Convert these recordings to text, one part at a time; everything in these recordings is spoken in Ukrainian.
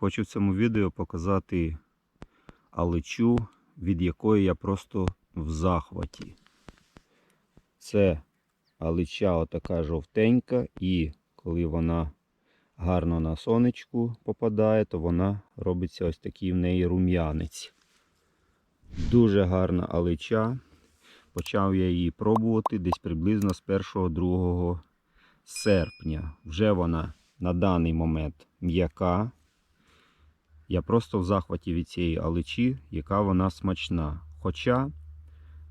Хочу в цьому відео показати алечу, від якої я просто в захваті. Це алеча отака жовтенька, і коли вона гарно на сонечку попадає, то вона робиться ось такий в неї рум'янець. Дуже гарна алеча. Почав я її пробувати десь приблизно з 1-2 серпня. Вже вона на даний момент м'яка. Я просто в захваті від цієї алечі, яка вона смачна. Хоча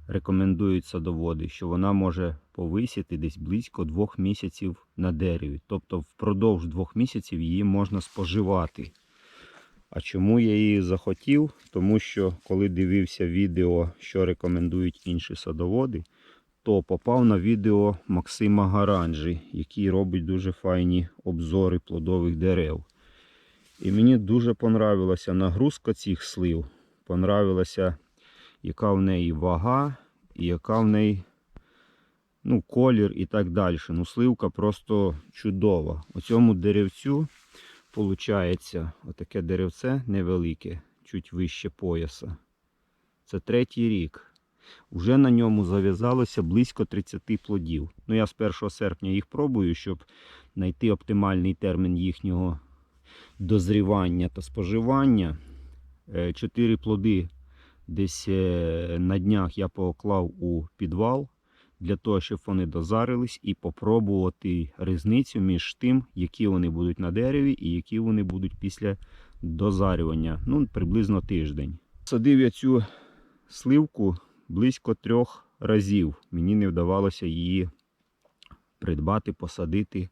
рекомендують садоводи, що вона може повисіти десь близько двох місяців на дереві. Тобто впродовж двох місяців її можна споживати. А чому я її захотів? Тому що коли дивився відео, що рекомендують інші садоводи, то попав на відео Максима Гаранжі, який робить дуже файні обзори плодових дерев. І мені дуже понравилася нагрузка цих слив. Понравилася, яка в неї вага і яка в неї ну, колір і так далі. Ну, сливка просто чудова. У цьому деревцю виходить отаке деревце невелике, чуть вище пояса. Це третій рік. Уже на ньому зав'язалося близько 30 плодів. Ну, я з 1 серпня їх пробую, щоб знайти оптимальний термін їхнього дозрівання та споживання. Е, Чотири плоди десь е, на днях я поклав у підвал для того, щоб вони дозарились і попробувати різницю між тим, які вони будуть на дереві і які вони будуть після дозарювання. Ну, приблизно тиждень. Садив я цю сливку близько трьох разів. Мені не вдавалося її придбати, посадити.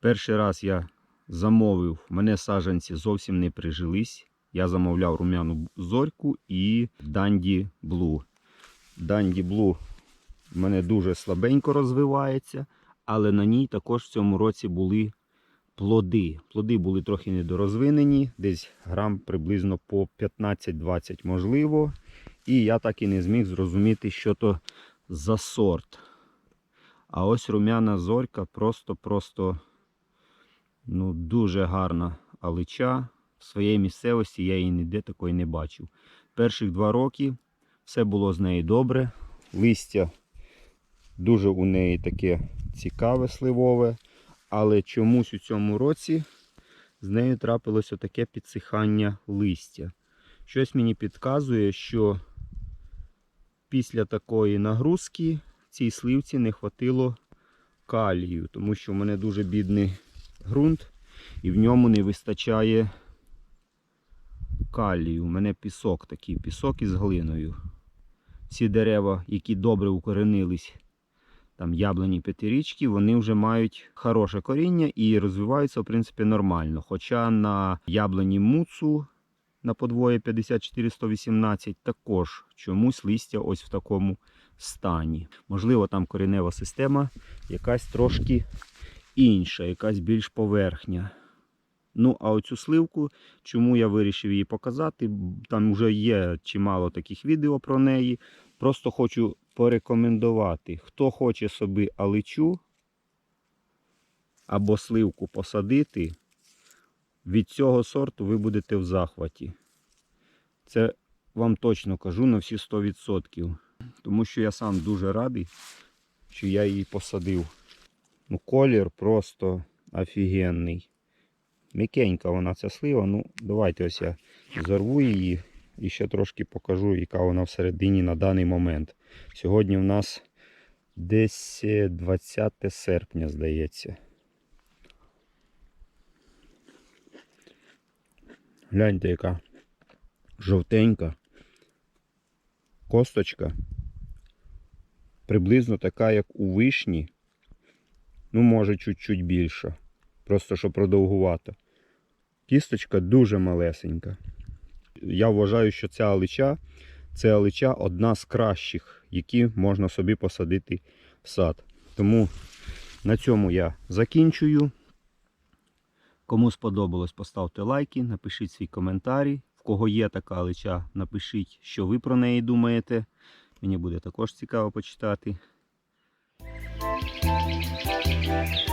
Перший раз я замовив, мене саджанці зовсім не прижились. Я замовляв рум'яну зорьку і Данді Блу. Данді Блу в мене дуже слабенько розвивається, але на ній також в цьому році були плоди. Плоди були трохи недорозвинені, десь грам приблизно по 15-20 можливо. І я так і не зміг зрозуміти, що то за сорт. А ось рум'яна зорька просто-просто ну, дуже гарна алича. В своїй місцевості я її ніде такої не бачив. Перших два роки все було з нею добре. Листя дуже у неї таке цікаве сливове. Але чомусь у цьому році з нею трапилося таке підсихання листя. Щось мені підказує, що після такої нагрузки цій сливці не хватило калію, тому що в мене дуже бідний ґрунт і в ньому не вистачає калію. У мене пісок такий, пісок із глиною. Всі дерева, які добре укоренились, там яблуні п'ятирічки, вони вже мають хороше коріння і розвиваються, в принципі, нормально. Хоча на яблуні муцу на подвоє 54-118 також чомусь листя ось в такому стані. Можливо, там коренева система якась трошки інша, якась більш поверхня. Ну, а оцю сливку, чому я вирішив її показати, там вже є чимало таких відео про неї. Просто хочу порекомендувати, хто хоче собі аличу або сливку посадити, від цього сорту ви будете в захваті. Це вам точно кажу на всі 100%. Тому що я сам дуже радий, що я її посадив. Ну, колір просто офігенний. М'якенька вона ця слива. Ну, давайте ось я зарву її і ще трошки покажу, яка вона всередині на даний момент. Сьогодні в нас десь 20 серпня, здається. Гляньте, яка жовтенька косточка. Приблизно така, як у вишні. Ну, може, чуть-чуть більша. Просто що продовгувата. Кісточка дуже малесенька. Я вважаю, що ця алича це алича одна з кращих, які можна собі посадити в сад. Тому на цьому я закінчую. Кому сподобалось, поставте лайки, напишіть свій коментарі. В кого є така алича, напишіть, що ви про неї думаєте. Мені буде також цікаво почитати. Música